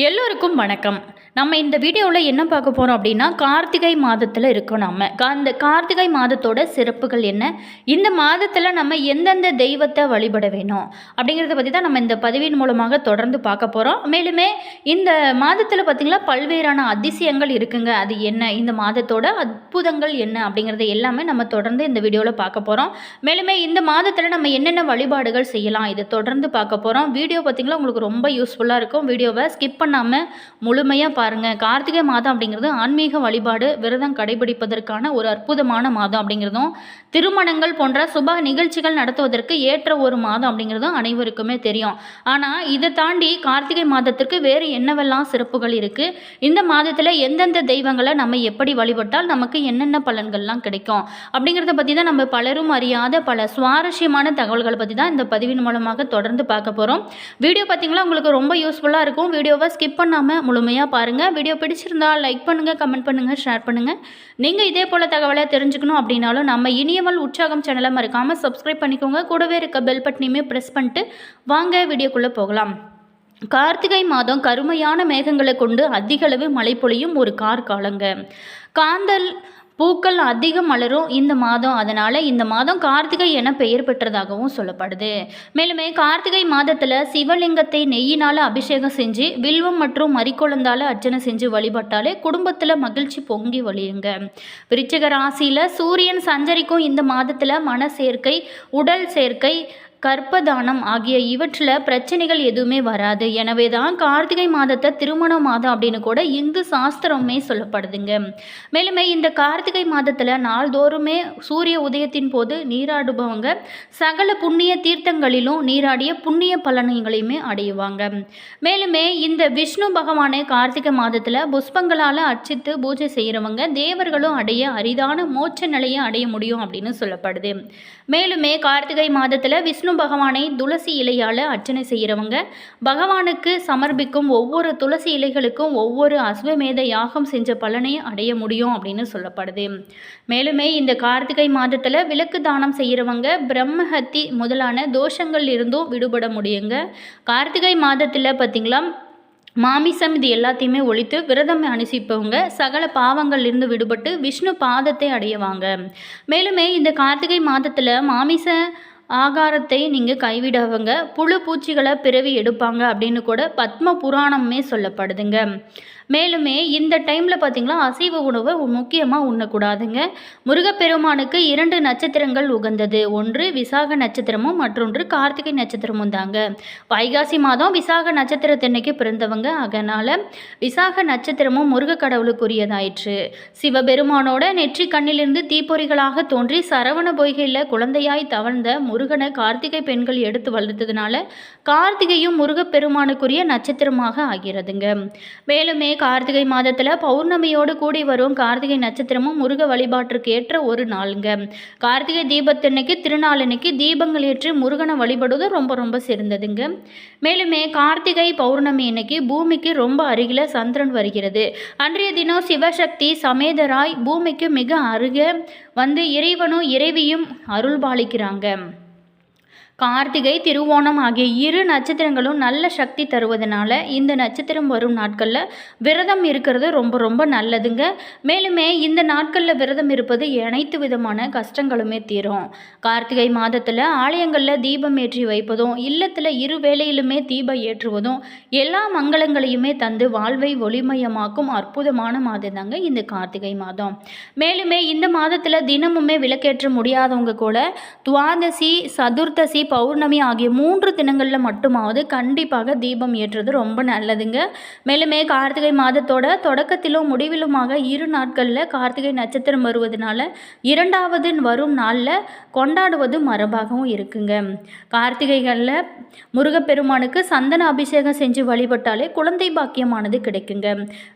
எல்லோருக்கும் வணக்கம். நம்ம இந்த வீடியோவில் என்ன பார்க்க போகிறோம் அப்படின்னா கார்த்திகை மாதத்தில் இருக்கோம் நம்ம கா- அந்த கார்த்திகை மாதத்தோட சிறப்புகள் என்ன? இந்த மாதத்தில் நம்ம எந்தெந்த தெய்வத்தை வழிபட வேணும்? அப்படிங்கிறத பற்றி தான் நம்ம இந்த பதிவின் மூலமாக தொடர்ந்து பார்க்க போகிறோம் மேலுமே இந்த மாதத்தில் பார்த்திங்களா பல்வேறான அதிசயங்கள் இருக்குங்க. அது என்ன? இந்த மாதத்தோட அற்புதங்கள் என்ன? அப்படிங்கிறத எல்லாமே நம்ம தொடர்ந்து இந்த வீடியோவில் பார்க்க போகிறோம் மேலுமே இந்த மாதத்தில் நம்ம என்னென்ன வழிபாடுகள் செய்யலாம்? இதை தொடர்ந்து பார்க்க போகிறோம் வீடியோ பார்த்திங்கன்னா உங்களுக்கு ரொம்ப யூஸ்ஃபுல்லாக இருக்கும். வீடியோவை ஸ்கிப் பண்ணாமல் முழுமையாக பாருங்கள் கார்த்திகை மாதம் அப்படிங்கிறது ஆன்மீக வழிபாடு விரதம் கடைபிடிப்பதற்கான ஒரு அற்புதமான மாதம் அப்படிங்கிறதும் திருமணங்கள் போன்ற சுப நிகழ்ச்சிகள் நடத்துவதற்கு ஏற்ற ஒரு மாதம் அப்படிங்கிறதும் அனைவருக்குமே தெரியும். ஆனால் இதை தாண்டி கார்த்திகை மாதத்திற்கு வேறு என்னவெல்லாம் சிறப்புகள் இருக்குது இந்த மாதத்தில் எந்தெந்த தெய்வங்களை நம்ம எப்படி வழிபட்டால் நமக்கு என்னென்ன பலன்கள்லாம் கிடைக்கும்? அப்படிங்கிறத பற்றி தான் நம்ம பலரும் அறியாத பல சுவாரஸ்யமான தகவல்களை பற்றி தான் இந்த பதிவின் மூலமாக தொடர்ந்து பார்க்க போகிறோம் வீடியோ பார்த்தீங்கன்னா உங்களுக்கு ரொம்ப யூஸ்ஃபுல்லாக இருக்கும். வீடியோவை ஸ்கிப் பண்ணாமல் முழுமையாக பாருங்கள் வீடியோ பிடிச்சிருந்தா லைக் பண்ணுங்கள் கமெண்ட் பண்ணுங்கள் ஷேர் பண்ணுங்கள் நீங்கள் இதே போல் தகவலை தெரிஞ்சுக்கணும் அப்படின்னாலும் நம்ம இனியவள் உற்சாகம் சேனலை மறக்காமல் சப்ஸ்கிரைப் பண்ணிக்கோங்க. கூடவே இருக்க பெல் பட்டனையுமே ப்ரெஸ் பண்ணிட்டு வாங்க வீடியோக்குள்ளே போகலாம். கார்த்திகை மாதம் கருமையான மேகங்களை கொண்டு அதிகளவு மழை பொழியும் ஒரு கார் காலங்க காந்தல் பூக்கள் அதிகம் மலரும் இந்த மாதம். அதனால் இந்த மாதம் கார்த்திகை என பெயர் பெற்றதாகவும் சொல்லப்படுது. மேலுமே கார்த்திகை மாதத்தில் சிவலிங்கத்தை நெய்யினால் அபிஷேகம் செஞ்சு வில்வம் மற்றும் மறிக்குழந்தால் அர்ச்சனை செஞ்சு வழிபட்டாலே குடும்பத்தில் மகிழ்ச்சி பொங்கி வழியுங்க. விருச்சிக ராசியில் சூரியன் சஞ்சரிக்கும் இந்த மாதத்தில் மன சேர்க்கை உடல் சேர்க்கை கற்பதானம் ஆகிய இவற்றில் பிரச்சனைகள் எதுவுமே வராது. எனவே தான் கார்த்திகை மாதத்தை திருமண மாதம் அப்படின்னு கூட இந்து சாஸ்திரமே சொல்லப்படுதுங்க. மேலுமே இந்த கார்த்திகை மாதத்தில் நாள்தோறுமே சூரிய உதயத்தின் போது நீராடுபவங்க சகல புண்ணிய தீர்த்தங்களிலும் நீராடிய புண்ணிய பலன்களையுமே அடையுவாங்க மேலுமே இந்த விஷ்ணு பகவானை கார்த்திகை மாதத்தில் புஷ்பங்களால் அர்ச்சித்து பூஜை செய்கிறவங்க தேவர்களும் அடைய அரிதான மோட்ச நிலையை அடைய முடியும் அப்படின்னு சொல்லப்படுது. மேலுமே கார்த்திகை மாதத்தில் விஷ்ணு விஷ்ணு பகவானை துளசி இலையால் அர்ச்சனை செய்கிறவங்க பகவானுக்கு சமர்ப்பிக்கும் ஒவ்வொரு துளசி இலைகளுக்கும் ஒவ்வொரு அஸ்வமேத யாகம் செஞ்ச பலனை அடைய முடியும் அப்படின்னு சொல்லப்படுது. மேலுமே இந்த கார்த்திகை மாதத்தில் விளக்கு தானம் செய்கிறவங்க பிரம்மஹத்தி முதலான தோஷங்கள் இருந்தும் விடுபட முடியுங்க. கார்த்திகை மாதத்தில் பார்த்திங்களா மாமிசம் இது எல்லாத்தையுமே ஒழித்து விரதம் அனுசிப்பவங்க சகல பாவங்கள்லேருந்து விடுபட்டு விஷ்ணு பாதத்தை அடையவாங்க. மேலுமே இந்த கார்த்திகை மாதத்தில் மாமிச ஆகாரத்தை நீங்கள் கைவிடவங்க. புழு பூச்சிகளை பிறவி எடுப்பாங்க அப்படின்னு கூட பத்ம புராணமே சொல்லப்படுதுங்க. மேலுமே இந்த டைமில் பார்த்தீங்கன்னா அசைவ உணவை முக்கியமாக உண்ணக்கூடாதுங்க. முருகப்பெருமானுக்கு இரண்டு நட்சத்திரங்கள் உகந்தது. ஒன்று விசாக நட்சத்திரமும் மற்றொன்று கார்த்திகை நட்சத்திரமும் தாங்க. வைகாசி மாதம் விசாக நட்சத்திரத்தன்னைக்கு பிறந்தவங்க. அதனால் விசாக நட்சத்திரமும் முருக கடவுளுக்குரியதாயிற்று சிவபெருமானோட நெற்றி கண்ணிலிருந்து தீப்பொறிகளாக தோன்றி சரவண பொய்கையில் குழந்தையாய் தவழ்ந்த முருகனை கார்த்திகை பெண்கள் எடுத்து வளர்த்ததுனால கார்த்திகையும் முருகப்பெருமானுக்குரிய நட்சத்திரமாக ஆகிறதுங்க. மேலுமே கார்த்திகை மாதத்தில் பௌர்ணமியோடு கூடி வரும் கார்த்திகை நட்சத்திரமும் முருக வழிபாட்டிற்கு ஏற்ற ஒரு நாளுங்க. கார்த்திகை தீபத்தன்னைக்கு திருநாளன்னைக்கு தீபங்கள் ஏற்றி முருகனை வழிபடுவது ரொம்ப ரொம்ப சிறந்ததுங்க. மேலுமே கார்த்திகை பௌர்ணமி அன்னைக்கு பூமிக்கு ரொம்ப அருகில் சந்திரன் வருகிறது. அன்றைய தினம் சிவசக்தி சமேதராய் பூமிக்கு மிக அருகே வந்து இறைவனும் இறைவியும் அருள்பாலிக்கிறாங்க. கார்த்திகை திருவோணம் ஆகிய இரு நட்சத்திரங்களும் நல்ல சக்தி தருவதனால இந்த நட்சத்திரம் வரும் நாட்களில் விரதம் இருக்கிறது ரொம்ப ரொம்ப நல்லதுங்க. மேலுமே இந்த நாட்களில் விரதம் இருப்பது அனைத்து விதமான கஷ்டங்களுமே தீரும். கார்த்திகை மாதத்தில் ஆலயங்களில் தீபம் ஏற்றி வைப்பதும் இல்லத்தில் இரு வேளையிலுமே தீபம் ஏற்றுவதும் எல்லா மங்களங்களையுமே தந்து வாழ்வை ஒளிமயமாக்கும் அற்புதமான மாதம் தாங்க இந்த கார்த்திகை மாதம். மேலுமே இந்த மாதத்தில் தினமுமே விளக்கேற்ற முடியாதவங்க கூட துவாதசி சதுர்த்தசி பௌர்ணமி ஆகிய மூன்று தினங்களில் மட்டுமாவது கண்டிப்பாக தீபம் ஏற்றுறது ரொம்ப நல்லதுங்க. மேலுமே கார்த்திகை மாதத்தோட தொடக்கத்திலும் முடிவிலுமாக இரு நாட்களில் கார்த்திகை நட்சத்திரம் வருவதனால இரண்டாவது வரும் நாளில் கொண்டாடுவது மரபாகவும் இருக்குங்க. கார்த்திகைகளில் முருகப்பெருமானுக்கு சந்தன அபிஷேகம் செஞ்சு வழிபட்டாலே குழந்தை பாக்கியமானது கிடைக்குங்க.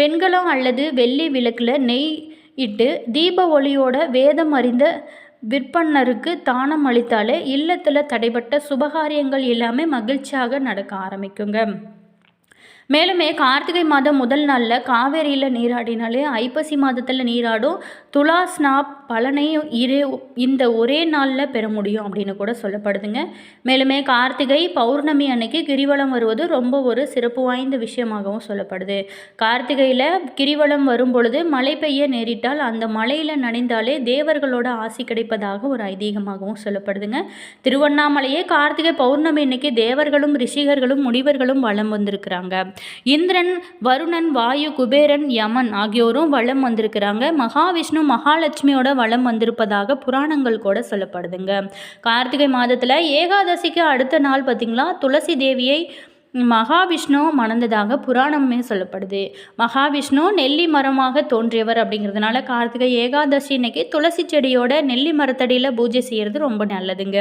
வெண்கலம் அல்லது வெள்ளி விளக்கில் நெய் இட்டு தீப ஒளியோட வேதம் அறிந்த விற்பன்னருக்கு தானம் அளித்தாலே இல்லத்தில் தடைப்பட்ட சுபகாரியங்கள் எல்லாமே மகிழ்ச்சியாக நடக்க ஆரம்பிக்குங்க. மேலுமே கார்த்திகை மாதம் முதல் நாளில் காவேரியில் நீராடினாலே ஐப்பசி மாதத்தில் நீராடும் துலா ஸ்னாப் பலனை இரு இந்த ஒரே நாளில் பெற முடியும் அப்படின்னு கூட சொல்லப்படுதுங்க. மேலுமே கார்த்திகை பௌர்ணமி அன்னைக்கு கிரிவலம் வருவது ரொம்ப ஒரு சிறப்பு வாய்ந்த விஷயமாகவும் சொல்லப்படுது. கார்த்திகையில் கிரிவலம் வரும் பொழுது மழை பெய்ய நேரிட்டால் அந்த மழையில் நனைந்தாலே தேவர்களோட ஆசி கிடைப்பதாக ஒரு ஐதீகமாகவும் சொல்லப்படுதுங்க. திருவண்ணாமலையே கார்த்திகை பௌர்ணமி அன்னைக்கு தேவர்களும் ரிஷிகர்களும் முனிவர்களும் வலம் வந்திருக்கிறாங்க. இந்திரன் வருணன் வாயு குபேரன் யமன் ஆகியோரும் வளம் வந்திருக்கிறாங்க. மகாவிஷ்ணு மகாலட்சுமியோட வளம் வந்திருப்பதாக புராணங்கள் கூட சொல்லப்படுதுங்க. கார்த்திகை மாதத்தில் ஏகாதசிக்கு அடுத்த நாள் பார்த்திங்களா துளசி தேவியை மகாவிஷ்ணு மணந்ததாக புராணமே சொல்லப்படுது. மகாவிஷ்ணு நெல்லி மரமாக தோன்றியவர் அப்படிங்கிறதுனால கார்த்திகை ஏகாதசி இன்னைக்கு துளசி செடியோட நெல்லி மரத்தடியில் பூஜை செய்கிறது ரொம்ப நல்லதுங்க.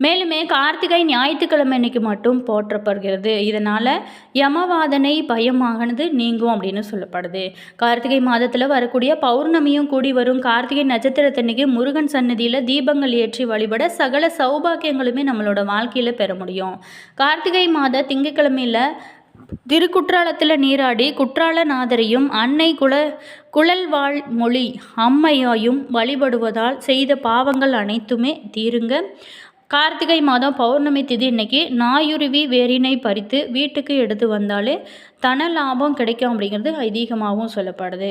மேலுமே கார்த்திகை ஞாயிற்றுக்கிழமை அன்னைக்கு மட்டும் போற்றப்படுகிறது. இதனால் யமவாதனை பயமாகனது நீங்கும் அப்படின்னு சொல்லப்படுது. கார்த்திகை மாதத்தில் வரக்கூடிய பௌர்ணமியும் கூடி வரும் கார்த்திகை நட்சத்திரத்தன்னைக்கு முருகன் சன்னதியில் தீபங்கள் ஏற்றி வழிபட சகல சௌபாக்கியங்களுமே நம்மளோட வாழ்க்கையில் பெற முடியும். கார்த்திகை மாத திங்கக்கிழமையில் திருக்குற்றாலத்தில் நீராடி குற்றாலநாதரையும் அன்னை குல குழல்வாழ் மொழி அம்மையாயும் வழிபடுவதால் செய்த பாவங்கள் அனைத்துமே தீருங்க. கார்த்திகை மாதம் பௌர்ணமி திதி இன்னைக்கு நாயுருவி வேரினை பறித்து வீட்டுக்கு எடுத்து வந்தாலே தன லாபம் கிடைக்கும் அப்படிங்கிறது ஐதீகமாகவும் சொல்லப்படுது.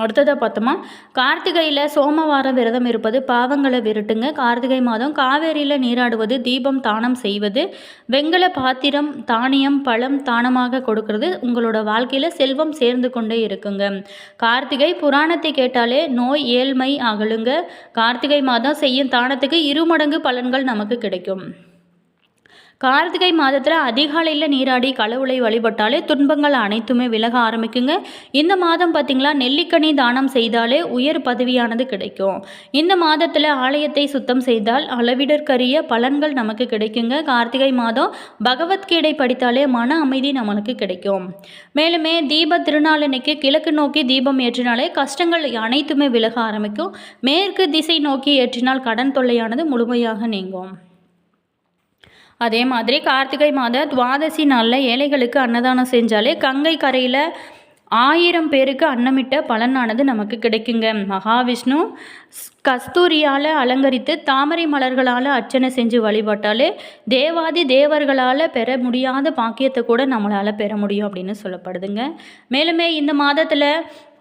அடுத்ததாக பார்த்தோமா கார்த்திகையில் சோமவார விரதம் இருப்பது பாவங்களை விரட்டுங்க. கார்த்திகை மாதம் காவேரியில் நீராடுவது தீபம் தானம் செய்வது வெங்கல பாத்திரம் தானியம் பழம் தானமாக கொடுக்கறது. உங்களோட வாழ்க்கையில் செல்வம் சேர்ந்து கொண்டே இருக்குங்க. கார்த்திகை புராணத்தை கேட்டாலே நோய் ஏழ்மை அகலுங்க. கார்த்திகை மாதம் செய்யும் தானத்துக்கு இருமடங்கு பலன்கள் நமக்கு கிடைக்கும். கார்த்திகை மாதத்தில் அதிகாலையில் நீராடி கடவுளை வழிபட்டாலே துன்பங்கள் அனைத்துமே விலக ஆரம்பிக்குங்க. இந்த மாதம் பார்த்திங்களா நெல்லிக்கனி தானம் செய்தாலே உயர் பதவியானது கிடைக்கும். இந்த மாதத்தில் ஆலயத்தை சுத்தம் செய்தால் அளவிடற்கரிய பலன்கள் நமக்கு கிடைக்குங்க. கார்த்திகை மாதம் பகவத்கீதை படித்தாலே மன அமைதி நம்மளுக்கு கிடைக்கும். மேலுமே தீப திருநாளன்னைக்கு கிழக்கு நோக்கி தீபம் ஏற்றினாலே கஷ்டங்கள் அனைத்துமே விலக ஆரம்பிக்கும். மேற்கு திசை நோக்கி ஏற்றினால் கடன் தொல்லையானது முழுமையாக நீங்கும். அதே மாதிரி கார்த்திகை மாத துவாதசி நாளில் ஏழைகளுக்கு அன்னதானம் செஞ்சாலே கங்கை கரையில் ஆயிரம் பேருக்கு அன்னமிட்ட பலனானது நமக்கு கிடைக்குங்க. மகாவிஷ்ணு கஸ்தூரியால் அலங்கரித்து தாமரை மலர்களால் அர்ச்சனை செஞ்சு வழிபட்டாலே தேவாதி தேவர்களால் பெற முடியாத பாக்கியத்தை கூட நம்மளால் பெற முடியும் அப்படின்னு சொல்லப்படுதுங்க. மேலுமே இந்த மாதத்தில்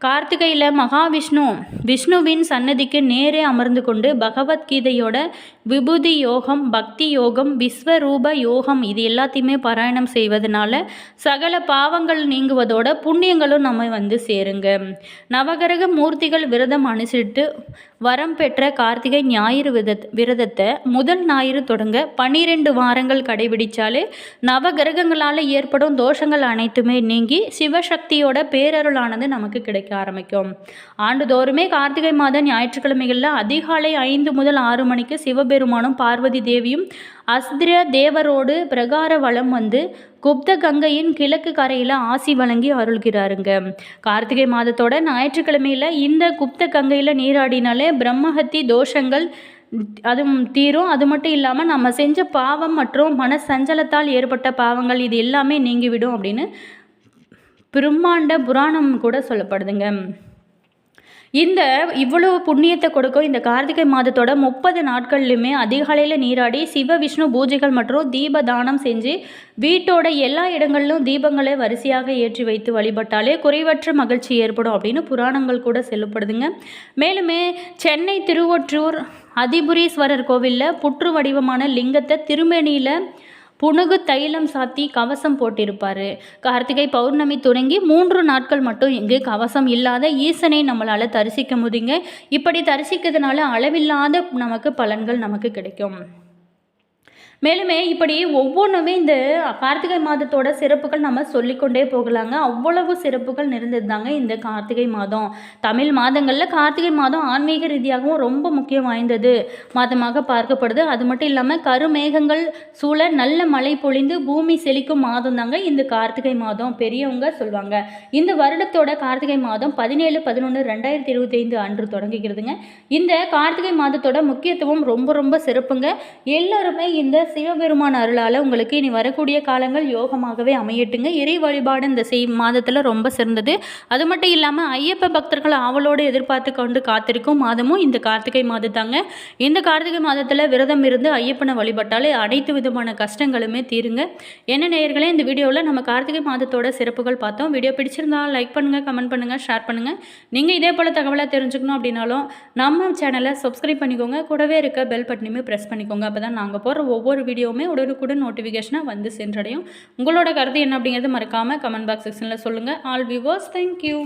கார்த்திகையில் மகாவிஷ்ணு விஷ்ணுவின் சன்னதிக்கு நேரே அமர்ந்து கொண்டு பகவத்கீதையோட விபூதி யோகம் பக்தி யோகம் விஸ்வரூப யோகம் இது எல்லாத்தையுமே பாராயணம் செய்வதனால சகல பாவங்கள் நீங்குவதோட புண்ணியங்களும் நம்ம வந்து சேருங்க. நவகிரக மூர்த்திகள் விரதம் அனுசரித்து வரம் பெற்ற கார்த்திகை ஞாயிறு வித விரதத்தை முதல் ஞாயிறு தொடங்க பன்னிரெண்டு வாரங்கள் கடைபிடிச்சாலே நவகிரகங்களால் ஏற்படும் தோஷங்கள் அனைத்துமே நீங்கி சிவசக்தியோட பேரருளானது நமக்கு கிடைக்க ஆரம்பிக்கும். ஆண்டுதோறுமே கார்த்திகை மாத ஞாயிற்றுக்கிழமைகளில் அதிகாலை ஐந்து முதல் ஆறு மணிக்கு சிவபெருமானும் பார்வதி தேவியும் அஸ்திர தேவரோடு பிரகார வளம் வந்து குப்த கங்கையின் கிழக்கு கரையில் ஆசி வழங்கி அருள்கிறாருங்க. கார்த்திகை மாதத்தோட ஞாயிற்றுக்கிழமையில் இந்த குப்த கங்கையில் நீராடினாலே பிரம்மஹத்தி தோஷங்கள் அதுவும் தீரும். அது மட்டும் இல்லாமல் நம்ம செஞ்ச பாவம் மற்றும் மன சஞ்சலத்தால் ஏற்பட்ட பாவங்கள் இது எல்லாமே நீங்கிவிடும் அப்படின்னு பிரம்மாண்ட புராணம் கூட சொல்லப்படுதுங்க. இந்த இவ்வளோ புண்ணியத்தை கொடுக்கும் இந்த கார்த்திகை மாதத்தோட முப்பது நாட்கள்லையுமே அதிகாலையில் நீராடி சிவ விஷ்ணு பூஜைகள் மற்றும் தீப தானம் செஞ்சு வீட்டோட எல்லா இடங்களிலும் தீபங்களை வரிசையாக ஏற்றி வைத்து வழிபட்டாலே குறைவற்ற மகிழ்ச்சி ஏற்படும் அப்படின்னு புராணங்கள் கூட செல்லப்படுதுங்க. மேலுமே சென்னை திருவொற்றூர் அதிபுரீஸ்வரர் கோவிலில் புற்று வடிவமான லிங்கத்தை திருமேனியில் புனுகு தைலம் சாத்தி கவசம் போட்டிருப்பார். கார்த்திகை பௌர்ணமி தொடங்கி மூன்று நாட்கள் மட்டும் இங்கு கவசம் இல்லாத ஈசனை நம்மளால் தரிசிக்க முடியுங்க. இப்படி தரிசிக்கிறதுனால அளவில்லாத நமக்கு பலன்கள் நமக்கு கிடைக்கும். மேலுமே இப்படி ஒவ்வொன்றுமே இந்த கார்த்திகை மாதத்தோட சிறப்புகள் நம்ம சொல்லிக்கொண்டே போகலாங்க. அவ்வளவு சிறப்புகள் நிறைந்தது தாங்க இந்த கார்த்திகை மாதம். தமிழ் மாதங்களில் கார்த்திகை மாதம் ஆன்மீக ரீதியாகவும் ரொம்ப முக்கியம் வாய்ந்தது. மாதமாக பார்க்கப்படுது. அது மட்டும் இல்லாமல் கருமேகங்கள் சூழ நல்ல மழை பொழிந்து பூமி செழிக்கும் மாதம் தாங்க இந்த கார்த்திகை மாதம். பெரியவங்க சொல்லுவாங்க இந்த வருடத்தோட கார்த்திகை மாதம் பதினேழு பதினொன்று ரெண்டாயிரத்தி இருபத்தி ஐந்து அன்று தொடங்குகிறதுங்க. இந்த கார்த்திகை மாதத்தோட முக்கியத்துவம் ரொம்ப ரொம்ப சிறப்புங்க. எல்லாருமே இந்த சிவபெருமான் அருளால் உங்களுக்கு இனி வரக்கூடிய காலங்கள் யோகமாகவே அமையட்டுங்க. இறை வழிபாடு இந்த செய் மாதத்தில் ரொம்ப சிறந்தது. அது மட்டும் இல்லாமல் ஐயப்ப பக்தர்கள் ஆவலோடு எதிர்பார்த்து கொண்டு காத்திருக்கும் மாதமும் இந்த கார்த்திகை மாதத்தாங்க இந்த கார்த்திகை மாதத்தில் விரதம் இருந்து ஐயப்பனை வழிபட்டாலே அனைத்து விதமான கஷ்டங்களுமே தீருங்க. என்ன நேயர்களே இந்த வீடியோவில் நம்ம கார்த்திகை மாதத்தோட சிறப்புகள் பார்த்தோம். வீடியோ பிடிச்சிருந்தா லைக் பண்ணுங்கள் கமெண்ட் பண்ணுங்கள் ஷேர் பண்ணுங்கள் நீங்கள் இதே போல் தகவலாக தெரிஞ்சுக்கணும் அப்படின்னாலும் நம்ம சேனலை சப்ஸ்கிரைப் பண்ணிக்கோங்க. கூடவே இருக்க பெல் பட்டனையுமே ப்ரெஸ் பண்ணிக்கோங்க. அப்போ தான் நாங்கள் போகிற ஒவ்வொரு ஒவ்வொரு வீடியோவுமே உடனுக்குடன் நோட்டிஃபிகேஷனாக வந்து சென்றடையும். உங்களோட கருத்து என்ன அப்படிங்கிறது மறக்காமல் கமெண்ட் பாக்ஸ் செக்ஷனில் சொல்லுங்கள் ஆல் வியூவர்ஸ் தேங்க்யூ